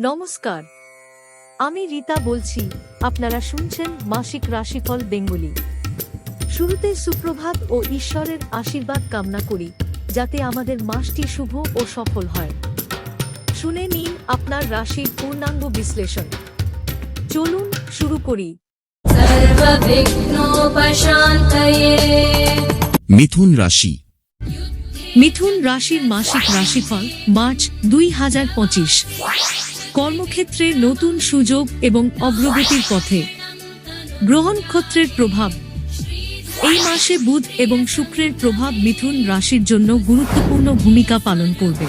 নমস্কার। আমি রীতা বলছি আপনারা শুনছেন মাসিক রাশিফল বেঙ্গলি। শুরুতে সুপ্রভাত ও ঈশ্বরের আশীর্বাদ কামনা করি যাতে আমাদের মাসটি শুভ ও সফল হয়। শুনে নিন আপনার রাশির পূর্ণাঙ্গ বিশ্লেষণ। চলুন শুরু করি। মিথুন রাশি। মিথুন রাশির মাসিক রাশিফল মার্চ দুই হাজার পঁচিশ। কর্মক্ষেত্রে নতুন সুযোগ এবং অগ্রগতির পথে। গ্রহণ ক্ষেত্রের প্রভাব। এই মাসে বুধ এবং শুক্রের প্রভাব মিথুন রাশির জন্য গুরুত্বপূর্ণ ভূমিকা পালন করবে।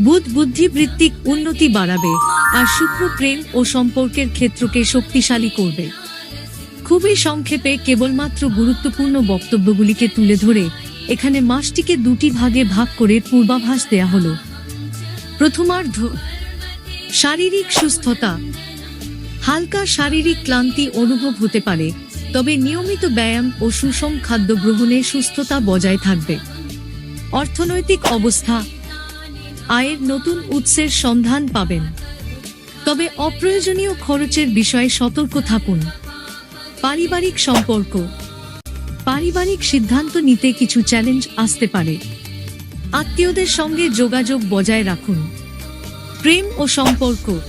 বুধ বুদ্ধিবৃত্তিক উন্নতি বাড়াবে আর শুক্র প্রেম ও সম্পর্কের ক্ষেত্রকে শক্তিশালী করবে। খুবই সংক্ষেপে কেবলমাত্র গুরুত্বপূর্ণ বক্তব্যগুলিকে তুলে ধরে এখানে মাসটিকে দুটি ভাগে ভাগ করে পূর্বাভাস দেয়া হলো। প্রথমার্ধ শারীরিক সুস্থতা। হালকা শারীরিক ক্লান্তি অনুভব হতে পারে, তবে নিয়মিত ব্যায়াম ও সুষম খাদ্য গ্রহণে সুস্থতা বজায় থাকবে। অর্থনৈতিক অবস্থা, আয়ের নতুন উৎসের সন্ধান পাবেন। তবে অপ্রয়োজনীয় খরচের বিষয়ে সতর্ক থাকুন। পারিবারিক সম্পর্ক, পারিবারিক সিদ্ধান্ত নিতে কিছু চ্যালেঞ্জ আসতে পারে। আত্মীয়দের সঙ্গে যোগাযোগ বজায় রাখুন। প্রেম ও সম্পর্ক।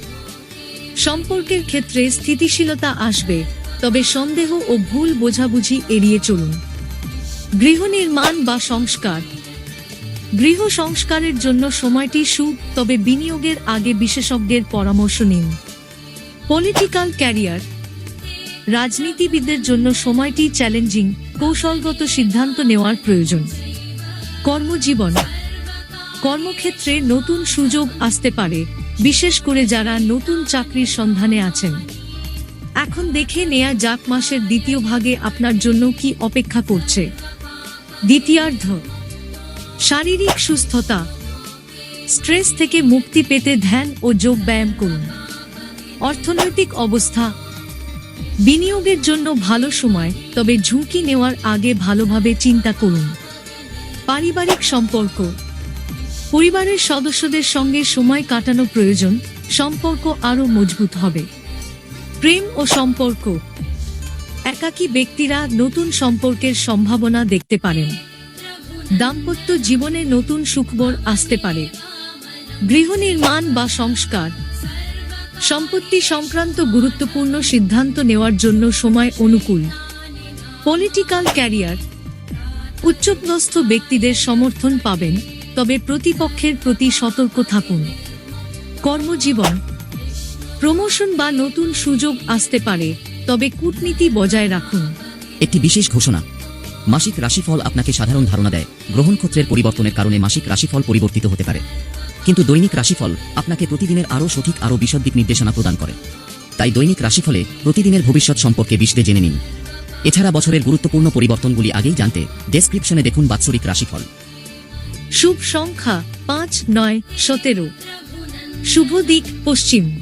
সম্পর্কের ক্ষেত্রে স্থিতিশীলতা আসবে, তবে সন্দেহ ও ভুল বোঝাবুঝি এড়িয়ে চলুন। গৃহ নির্মাণ বা সংস্কার। গৃহ সংস্কারের জন্য সময়টি সুখ, তবে বিনিয়োগের আগে বিশেষজ্ঞের পরামর্শ নিন। পলিটিক্যাল ক্যারিয়ার রাজনীতিবিদদের জন্য সময়টি চ্যালেঞ্জিং কৌশলগত সিদ্ধান্ত নেওয়ার প্রয়োজন। কর্মজীবন। কর্মক্ষেত্রে নতুন সুযোগ আসতে পারে, বিশেষ করে যারা নতুন চাকরির সন্ধানে আছেন। এখন দেখে নেয়া যাক মাসের দ্বিতীয় ভাগে আপনার জন্য কি অপেক্ষা করছে। দ্বিতীয়ার্ধ, শারীরিক সুস্থতা। স্ট্রেস থেকে মুক্তি পেতে ধ্যান ও যোগ ব্যায়াম করুন। অর্থনৈতিক অবস্থা। বিনিয়োগের জন্য ভালো সময়, তবে ঝুঁকি নেওয়ার আগে ভালোভাবে চিন্তা করুন। পারিবারিক সম্পর্ক। পরিবারের সদস্যদের সঙ্গে সময় কাটানো প্রয়োজন, সম্পর্ক আরও মজবুত হবে। প্রেম ও সম্পর্ক। একাকী ব্যক্তিরা নতুন সম্পর্কের সম্ভাবনা দেখতে পারেন। দাম্পত্য জীবনে নতুন সুখবর আসতে পারে। গৃহ নির্মাণ বা সংস্কার। সম্পত্তি সংক্রান্ত গুরুত্বপূর্ণ সিদ্ধান্ত নেওয়ার জন্য সময় অনুকূল। Political career. উচ্চপদস্থ ব্যক্তিদের সমর্থন পাবেন। তবে প্রতিপক্ষের প্রতি সতর্ক থাকুন। কর্মজীবন। প্রমোশন বা নতুন সুযোগ আসতে পারে, তবে কূটনীতি বজায় রাখুন। একটি বিশেষ ঘোষণা। মাসিক রাশিফল আপনাকে সাধারণ ধারণা দেয়। গ্রহণক্ষত্রের পরিবর্তনের কারণে মাসিক রাশিফল পরিবর্তিত হতে পারে। কিন্তু দৈনিক রাশিফল আপনাকে প্রতিদিনের আরও সঠিক, আরও বিশদ দিক নির্দেশনা প্রদান করে। তাই দৈনিক রাশিফলে প্রতিদিনের ভবিষ্যৎ সম্পর্কে বিশদে জেনে নিন। এছাড়া বছরের গুরুত্বপূর্ণ পরিবর্তনগুলি আগেই জানতে ডেসক্রিপশনে দেখুন বাৎসরিক রাশিফল। শুভ সংখ্যা পাঁচ, নয়, সতেরো। শুভ দিক পশ্চিম।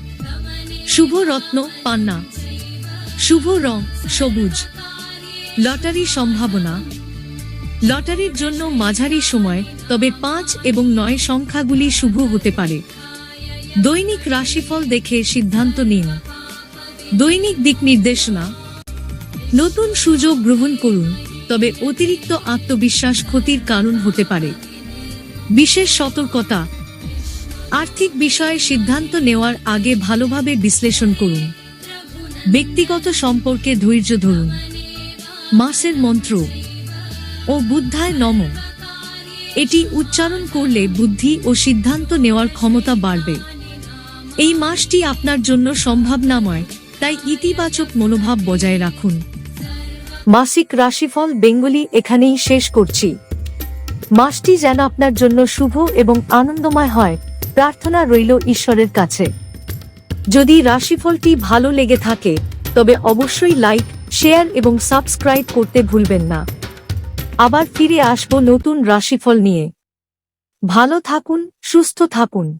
শুভ রত্ন পান্না। শুভ রং সবুজ। লটারি সম্ভাবনা। লটারির জন্য মাঝারি সময়, তবে পাঁচ এবং নয় সংখ্যাগুলি শুভ হতে পারে। দৈনিক রাশিফল দেখে সিদ্ধান্ত নিন। দৈনিক দিক নির্দেশনা। নতুন সুযোগ গ্রহণ করুন, তবে অতিরিক্ত আত্মবিশ্বাস ক্ষতির কারণ হতে পারে। বিশেষ সতর্কতা। আর্থিক বিষয়ে সিদ্ধান্ত নেওয়ার আগে ভালোভাবে বিশ্লেষণ করুন। ব্যক্তিগত সম্পর্কে ধৈর্য ধরুন। মাসের মন্ত্র ও বুদ্ধায় নম। এটি উচ্চারণ করলে বুদ্ধি ও সিদ্ধান্ত নেওয়ার ক্ষমতা বাড়বে। এই মাসটি আপনার জন্য সম্ভাবনাময়, তাই ইতিবাচক মনোভাব বজায় রাখুন। মাসিক রাশিফল বেঙ্গলি এখানেই শেষ করছি। মাসটি যেন আপনার জন্য শুভ এবং আনন্দময় হয়। প্রার্থনা রইল ঈশ্বরের কাছে। যদি রাশিফলটি ভালো লেগে থাকে, তবে অবশ্যই লাইক, শেয়ার এবং সাবস্ক্রাইব করতে ভুলবেন না। আবার ফিরে আসব নতুন রাশিফল নিয়ে। ভালো থাকুন, সুস্থ থাকুন।